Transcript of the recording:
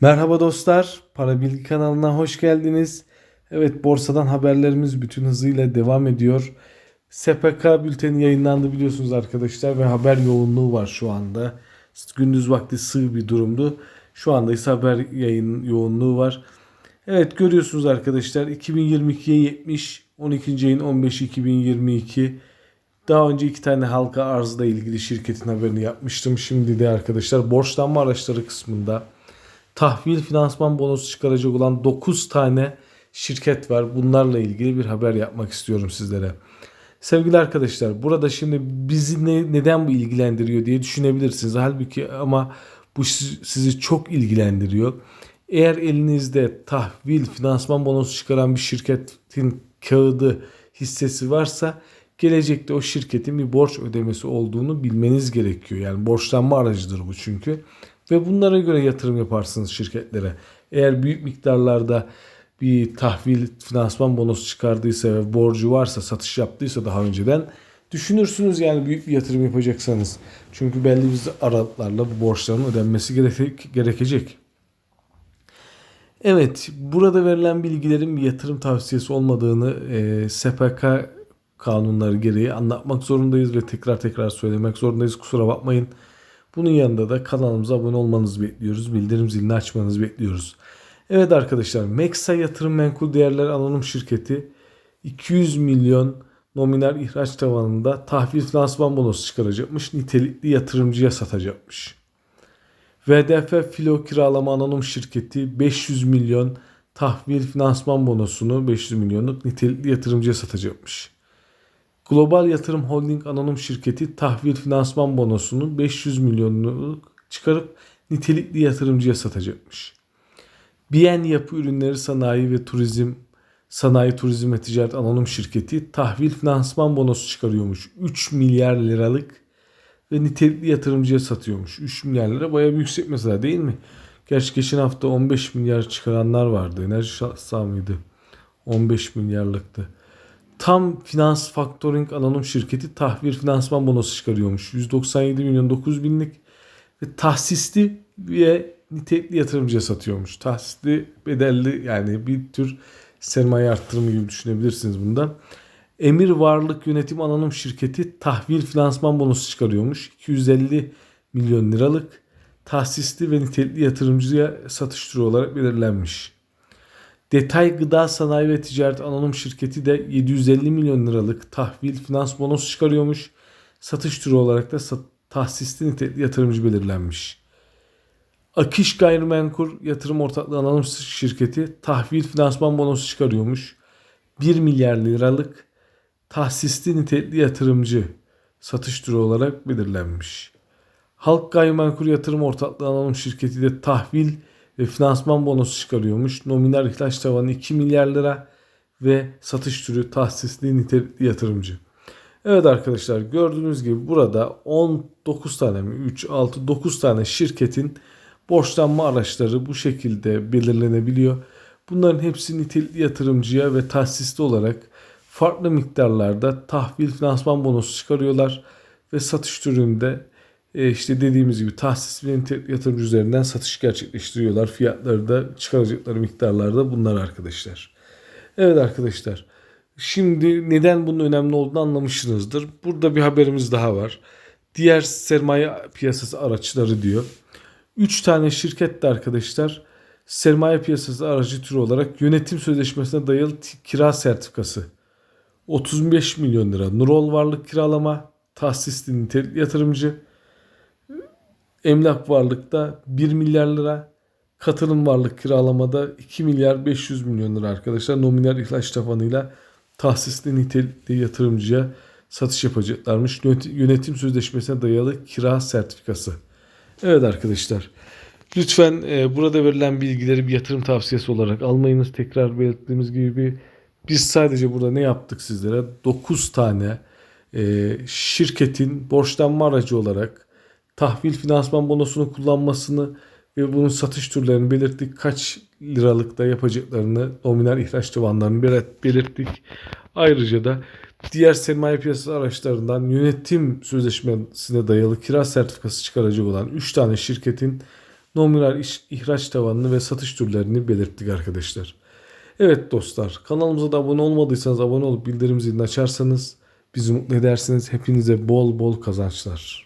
Merhaba dostlar, Para Bilgi kanalına hoş geldiniz. Evet, borsadan haberlerimiz bütün hızıyla devam ediyor. SPK bülteni yayınlandı biliyorsunuz arkadaşlar ve haber yoğunluğu var şu anda. Gündüz vakti sığ bir durumdu. Şu anda ise haber yayın yoğunluğu var. Evet görüyorsunuz arkadaşlar 2022'ye 70, 12. ayın 15 2022. Daha önce iki tane halka arzla ilgili şirketin haberini yapmıştım. Şimdi de arkadaşlar borçlanma araçları kısmında tahvil finansman bonosu çıkaracak olan 9 tane şirket var. Bunlarla ilgili bir haber yapmak istiyorum sizlere. Sevgili arkadaşlar burada şimdi bizi ne, neden bu ilgilendiriyor diye düşünebilirsiniz. Halbuki ama bu sizi çok ilgilendiriyor. Eğer elinizde tahvil finansman bonosu çıkaran bir şirketin kağıdı hissesi varsa gelecekte o şirketin bir borç ödemesi olduğunu bilmeniz gerekiyor. Yani borçlanma aracıdır bu çünkü. Ve bunlara göre yatırım yaparsınız şirketlere. Eğer büyük miktarlarda bir tahvil finansman bonosu çıkardıysa ve borcu varsa satış yaptıysa daha önceden düşünürsünüz yani büyük bir yatırım yapacaksanız. Çünkü belli bir aralıklarla bu borçların ödenmesi gereke- gerekecek. Evet, burada verilen bilgilerin bir yatırım tavsiyesi olmadığını e, SPK kanunları gereği anlatmak zorundayız ve tekrar tekrar söylemek zorundayız. Kusura bakmayın. Bunun yanında da kanalımıza abone olmanızı bekliyoruz. Bildirim zilini açmanızı bekliyoruz. Evet arkadaşlar Meksa Yatırım Menkul Değerler Anonim Şirketi 200 milyon nominal ihraç tavanında tahvil finansman bonosu çıkaracakmış. Nitelikli yatırımcıya satacakmış. VDF Filo Kiralama Anonim Şirketi 500 milyon tahvil finansman bonosunu 500 milyonluk nitelikli yatırımcıya satacakmış. Global Yatırım Holding Anonim Şirketi tahvil finansman bonosunu 500 milyonluk çıkarıp nitelikli yatırımcıya satacakmış. Biyen Yapı Ürünleri Sanayi ve Turizm Sanayi Turizm ve Ticaret Anonim Şirketi tahvil finansman bonosu çıkarıyormuş. 3 milyar liralık ve nitelikli yatırımcıya satıyormuş. 3 milyar lira bayağı bir yüksek mesela değil mi? Gerçi geçen hafta 15 milyar çıkaranlar vardı. Enerji sağ mıydı? 15 milyarlıktı. Tam Finans Factoring Anonim Şirketi tahvil finansman bonosu çıkarıyormuş. 197 milyon 9 binlik ve tahsisli ve nitelikli yatırımcıya satıyormuş. Tahsisli bedelli yani bir tür sermaye arttırımı gibi düşünebilirsiniz bundan. Emir Varlık Yönetim Anonim Şirketi tahvil finansman bonosu çıkarıyormuş. 250 milyon liralık tahsisli ve nitelikli yatırımcıya satış türü olarak belirlenmiş. Detay Gıda Sanayi ve Ticaret Anonim Şirketi de 750 milyon liralık tahvil finans bonosu çıkarıyormuş. Satış türü olarak da tahsisli nitelikli yatırımcı belirlenmiş. Akış Gayrimenkul Yatırım Ortaklığı Anonim Şirketi tahvil finansman bonosu çıkarıyormuş. 1 milyar liralık tahsisli nitelikli yatırımcı satış türü olarak belirlenmiş. Halk Gayrimenkul Yatırım Ortaklığı Anonim Şirketi de tahvil finansman bonosu çıkarıyormuş. Nominal ihraç tavanı 2 milyar lira ve satış türü tahsisli nitelikli yatırımcı. Evet arkadaşlar gördüğünüz gibi burada 19 tane mi 3, 6, 9 tane şirketin borçlanma araçları bu şekilde belirlenebiliyor. Bunların hepsi nitelikli yatırımcıya ve tahsisli olarak farklı miktarlarda tahvil finansman bonosu çıkarıyorlar ve satış türünde işte dediğimiz gibi tahsis ve yatırımcı üzerinden satış gerçekleştiriyorlar. Fiyatları da çıkaracakları miktarlarda bunlar arkadaşlar. Evet arkadaşlar. Şimdi neden bunun önemli olduğunu anlamışsınızdır. Burada bir haberimiz daha var. Diğer sermaye piyasası araçları diyor. 3 tane şirket de arkadaşlar sermaye piyasası aracı türü olarak yönetim sözleşmesine dayalı kira sertifikası 35 milyon lira. Nurol Varlık Kiralama, tahsisli nitelikli yatırımcı, emlak varlıkta 1 milyar lira, katılım varlık kiralamada 2 milyar 500 milyon lira arkadaşlar. Nominal ihraç tabanıyla tahsisli nitelikli yatırımcıya satış yapacaklarmış. Yönet- Yönetim sözleşmesine dayalı kira sertifikası. Evet arkadaşlar. Lütfen e, burada verilen bilgileri bir yatırım tavsiyesi olarak almayınız. Tekrar belirttiğimiz gibi bir, biz sadece burada ne yaptık sizlere? 9 tane e, şirketin borçlanma aracı olarak tahvil finansman bonosunu kullanmasını ve bunun satış türlerini belirttik. Kaç liralıkta yapacaklarını, nominal ihraç tavanlarını belirt- belirttik. Ayrıca da diğer sermaye piyasası araçlarından yönetim sözleşmesine dayalı kira sertifikası çıkaracak olan 3 tane şirketin nominal ihraç tavanını ve satış türlerini belirttik arkadaşlar. Evet dostlar kanalımıza da abone olmadıysanız abone olup bildirim zilini açarsanız bizi mutlu edersiniz. Hepinize bol bol kazançlar.